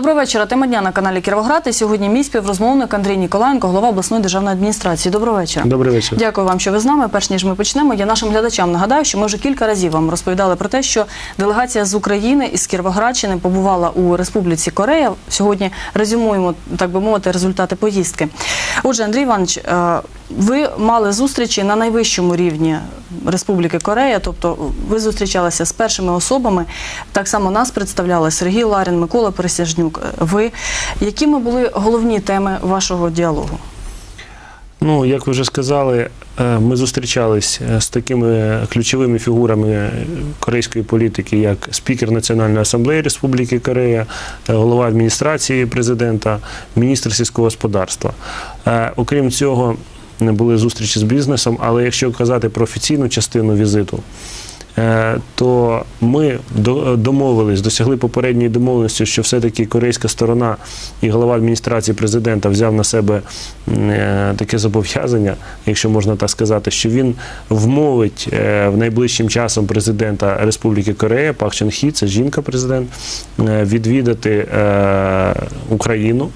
Доброго вечора. Тема дня на каналі Кіровоград. І сьогодні мій співрозмовник Андрій Ніколаєнко, голова обласної державної адміністрації. Доброго вечора. Добрий вечір. Дякую вам, що ви з нами. Перш ніж ми почнемо, я нашим глядачам нагадаю, що ми вже кілька разів вам розповідали про те, що делегація з України із Кіровоградщини побувала у Республіці Корея. Сьогодні резюмуємо, так би мовити, результати поїздки. Отже, Андрій Іванович, е, ви мали зустрічі на найвищому рівні Республіки Корея, тобто ви зустрічалися з першими особами. Так само нас представляли Сергій Ларін, Микола Пересяжнюк. Ви якими були головні теми вашого діалогу? Ну, як ви вже сказали, е, ми зустрічались е, з такими ключовими фігурами корейської політики, як спікер Національної асамблеї Республіки Корея, е, голова адміністрації президента, міністр сільського господарства. Окрім цього, були зустрічі з бізнесом, але якщо казати про офіційну частину візиту, е, то ми домовились, досягли попередньої домовленості, що все-таки корейська сторона і голова адміністрації президента взяв на себе е, таке зобов'язання, якщо можна так сказати, що він вмовить е, в найближчим часом президента Республіки Корея Пак Чен Хі, це жінка президент, відвідати Україну.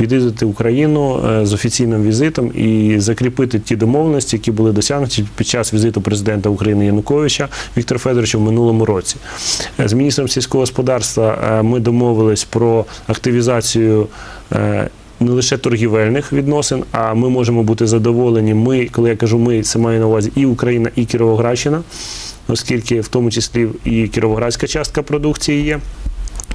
Відвідати Україну е, з офіційним візитом і закріпити ті домовленості, які були досягнуті під час візиту президента України Януковича Віктора Федоровича в минулому році. Е, З міністром сільського господарства е, ми домовились про активізацію. Не лише торгівельних відносин, а ми можемо бути задоволені. Ми, коли я кажу ми, це маю на увазі і Україна, і Кіровоградщина, оскільки в тому числі і кіровоградська частка продукції є.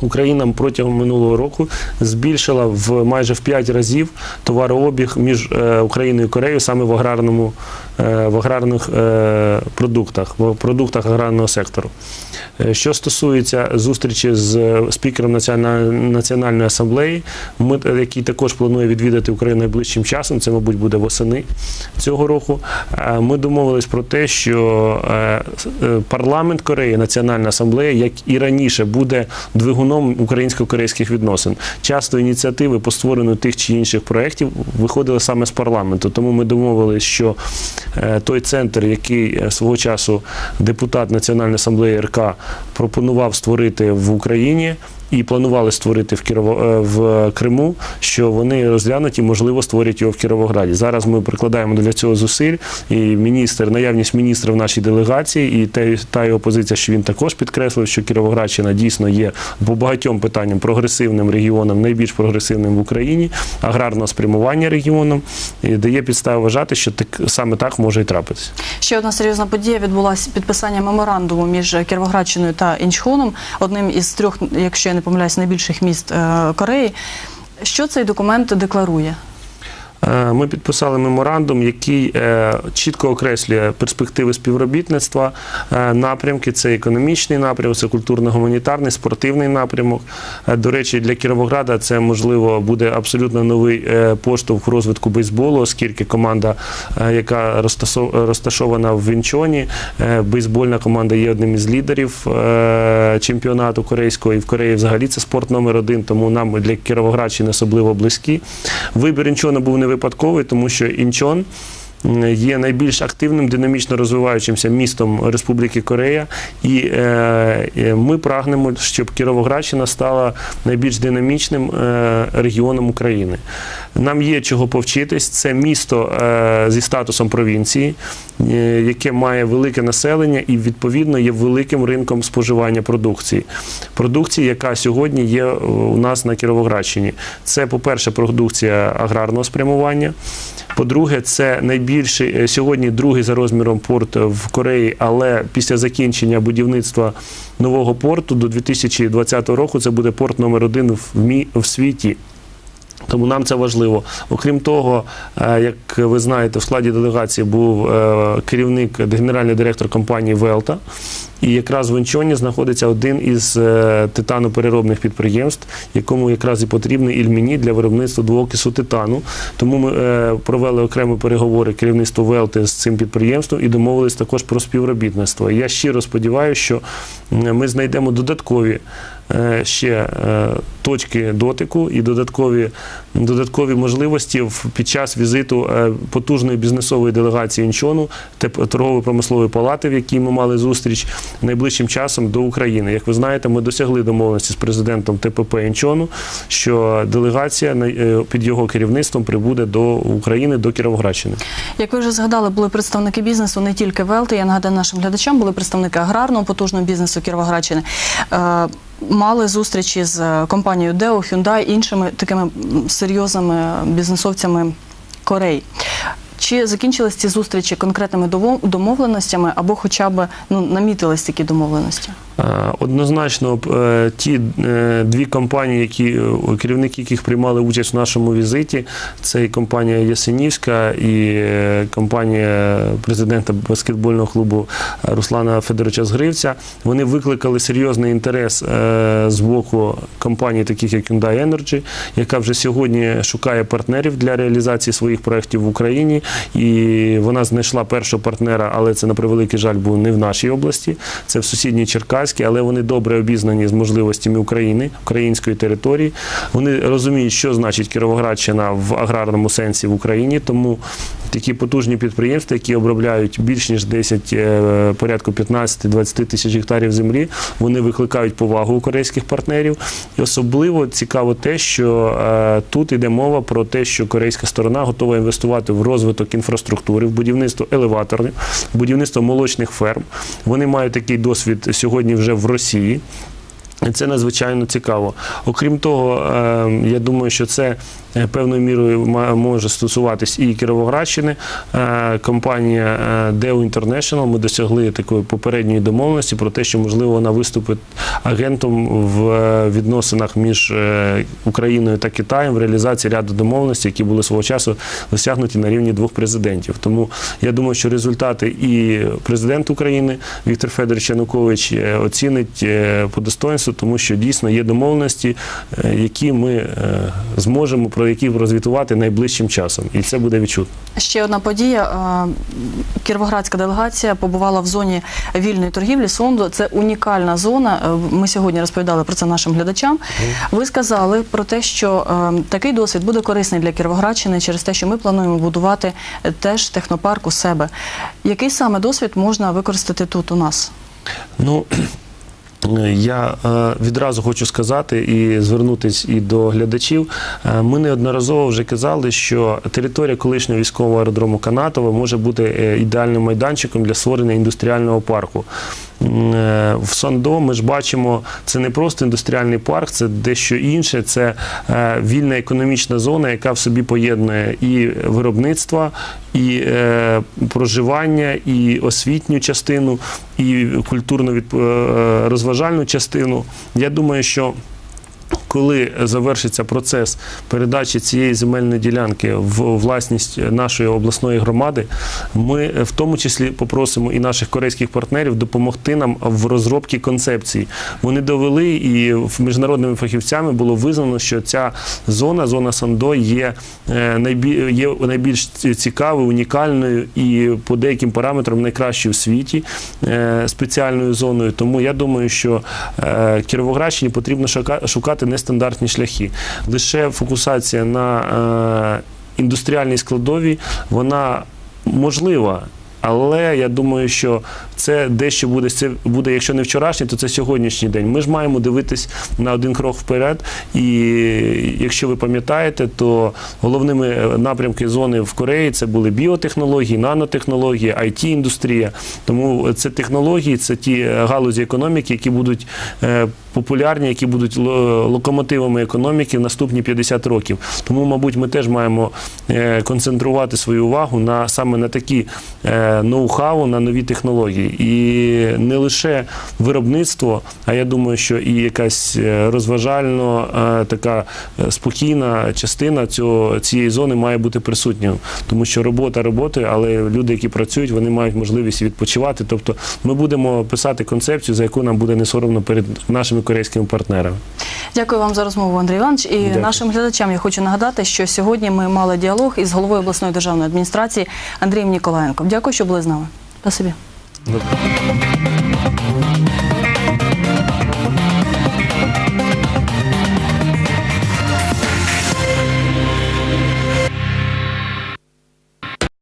Україна протягом минулого року збільшила в майже в 5 разів товарообіг між е, Україною і Кореєю саме в аграрному е, в аграрних е, продуктах, в продуктах аграрного сектору. Що стосується зустрічі з спікером Національної, асамблеї, ми, який також планує відвідати Україну найближчим часом, це, мабуть, буде восени цього року. Ми домовились про те, що парламент Кореї, Національна асамблея, як і раніше, буде двигуном українсько-корейських відносин. Часто ініціативи по створенню тих чи інших проєктів виходили саме з парламенту. Тому ми домовилися, що е, той центр, який е, свого часу депутат Національної асамблеї РК пропонував створити в Україні. І планували створити в Кірово е, в Криму, що вони розглянуть і можливо створять його в Кіровограді. Зараз ми прикладаємо для цього зусиль. І міністр, наявність міністра в нашій делегації, і те, та його позиція, що він також підкреслив, що Кіровоградщина дійсно є по багатьом питанням прогресивним регіоном, найбільш прогресивним в Україні, аграрного спрямування регіоном, і дає підстави вважати, що так саме так може і трапитися. Ще одна серйозна подія відбулася підписання меморандуму між Кіровоградщиною та Інчхоном, одним із трьох, якщо я не помиляюсь, найбільших міст е, Кореї. Що цей документ декларує? Е, Ми підписали меморандум, який е, чітко окреслює перспективи співробітництва, е, напрямки. Це економічний напрямок, це культурно-гуманітарний, спортивний напрямок. До речі, для Кіровограда це можливо буде абсолютно новий поштовх розвитку бейсболу, оскільки команда, яка розташована в Вінчоні, бейсбольна команда є одним із лідерів чемпіонату корейського і в Кореї взагалі це спорт номер один, тому нам для Кіровоградщини особливо близькі. Вибір Інчона був не випадковий, тому що Інчон. Є найбільш активним, динамічно розвиваючимся містом Республіки Корея, і е, е, ми прагнемо, щоб Кіровоградщина стала найбільш динамічним е, регіоном України. Нам є чого повчитись. Це місто е, зі статусом провінції, е, яке має велике населення і відповідно є великим ринком споживання продукції. Продукції, яка сьогодні є е, у нас на Кіровоградщині. Це, по-перше, продукція аграрного спрямування. По-друге, це найбільший сьогодні другий за розміром порт в Кореї, але після закінчення будівництва нового порту до 2020 року це буде порт номер один в світі. Тому нам це важливо. Окрім того, е, як ви знаєте, в складі делегації був е, керівник, генеральний директор компанії Велта. І якраз в Інчоні знаходиться один із е, титанопереробних підприємств, якому якраз і потрібний ільміні для виробництва двоокису титану. Тому ми провели окремі переговори керівництво Велти з цим підприємством і домовились також про співробітництво. Я щиро сподіваюся, що ми знайдемо додаткові ще е, точки дотику і додаткові, додаткові можливості під час візиту е, потужної бізнесової делегації Інчону торгово-промислової палати, в якій ми мали зустріч найближчим часом до України. Як ви знаєте, ми досягли домовленості з президентом ТПП Інчону, що делегація е, під його керівництвом прибуде до України, до Кіровоградщини. Як ви вже згадали, були представники бізнесу не тільки Велти. Я нагадаю нашим глядачам, були представники аграрного потужного бізнесу Кіровоградщини. Е, Мали зустрічі з е, компанією Део, Hyundai, іншими такими серйозними бізнесовцями Кореї. Чи закінчились ці зустрічі конкретними домовленостями або хоча б ну, намітились такі домовленості? Е, Однозначно, е, ті е, дві компанії, які керівники яких приймали участь в нашому візиті, це і компанія Ясенівська і компанія президента баскетбольного клубу Руслана Федоровича Згривця. Вони викликали серйозний інтерес з боку компаній, таких як Hyundai Energy, яка вже сьогодні шукає партнерів для реалізації своїх проєктів в Україні. І вона знайшла першого партнера, але це на превеликий жаль був не в нашій області, це в сусідній Черкаській, але вони добре обізнані з можливостями України, української території. Вони розуміють, що значить Кіровоградщина в аграрному сенсі в Україні. Тому такі потужні підприємства, які обробляють більш ніж 10, е, порядку 15-20 тисяч гектарів землі, вони викликають повагу у корейських партнерів. І особливо цікаво те, що е, тут йде мова про те, що корейська сторона готова інвестувати в розвиток інфраструктури, в будівництво елеваторів, в будівництво молочних ферм. Вони мають такий досвід сьогодні вже в Росії. Це надзвичайно цікаво. Окрім того, е, я думаю, що це певною мірою може стосуватись і Кіровоградщини. Е, Компанія е, Deo International, ми досягли такої попередньої домовленості про те, що можливо вона виступить агентом в е, відносинах між е, Україною та Китаєм в реалізації ряду домовленостей, які були свого часу досягнуті на рівні двох президентів. Тому я думаю, що результати і президент України Віктор Федорович Янукович е, оцінить е, по достоинству, тому що дійсно є домовленості, е, які ми е, зможемо про які розвітувати найближчим часом, і це буде відчутно. Ще одна подія. Е, Кіровоградська делегація побувала в зоні вільної торгівлі Сондо. Це унікальна зона. Е, Ми сьогодні розповідали про це нашим глядачам. Ви сказали про те, що е, такий досвід буде корисний для Кіровоградщини через те, що ми плануємо будувати теж технопарк у себе. Який саме досвід можна використати тут у нас? Ну я е, відразу хочу сказати і звернутися і до глядачів. Е, Ми неодноразово вже казали, що територія колишнього військового аеродрому Канатова може бути е, ідеальним майданчиком для створення індустріального парку. Е, В Сандо ми ж бачимо, це не просто індустріальний парк, це дещо інше. Це е, вільна економічна зона, яка в собі поєднує і виробництво, і е, проживання, і освітню частину, і культурно-розважальну частину. Я думаю, що коли завершиться процес передачі цієї земельної ділянки в власність нашої обласної громади, ми в тому числі попросимо і наших корейських партнерів допомогти нам в розробці концепції. Вони довели і міжнародними фахівцями було визнано, що ця зона, зона Сандо, є, е, є найбільш цікавою, унікальною і по деяким параметрам найкращою в світі е, спеціальною зоною. Тому я думаю, що е, Кіровоградщині потрібно шука- шукати нестандартні шляхи. Лише фокусація на е, індустріальній складовій, вона можлива. Але я думаю, що це дещо буде це буде, якщо не вчорашній, то це сьогоднішній день. Ми ж маємо дивитись на один крок вперед. І якщо ви пам'ятаєте, то головними е, напрямки зони в Кореї це були біотехнології, нанотехнології, it індустрія Тому це технології, це ті е, галузі економіки, які будуть е, популярні, які будуть локомотивами економіки в наступні 50 років. Тому, мабуть, ми теж маємо концентрувати свою увагу на саме на такі ноу-хау, на нові технології. І не лише виробництво, а я думаю, що і якась е, розважально е, така е, спокійна частина цього, цієї зони має бути присутньою. Тому що робота роботою, але люди, які працюють, вони мають можливість відпочивати. Тобто ми будемо писати концепцію, за яку нам буде не соромно перед нашими корейськими партнерами. Дякую вам за розмову, Андрій Іванович. І Дякую. нашим глядачам я хочу нагадати, що сьогодні ми мали діалог із головою обласної державної адміністрації Андрієм Ніколаєнком. Дякую, що були з нами. Спасибі. Добре.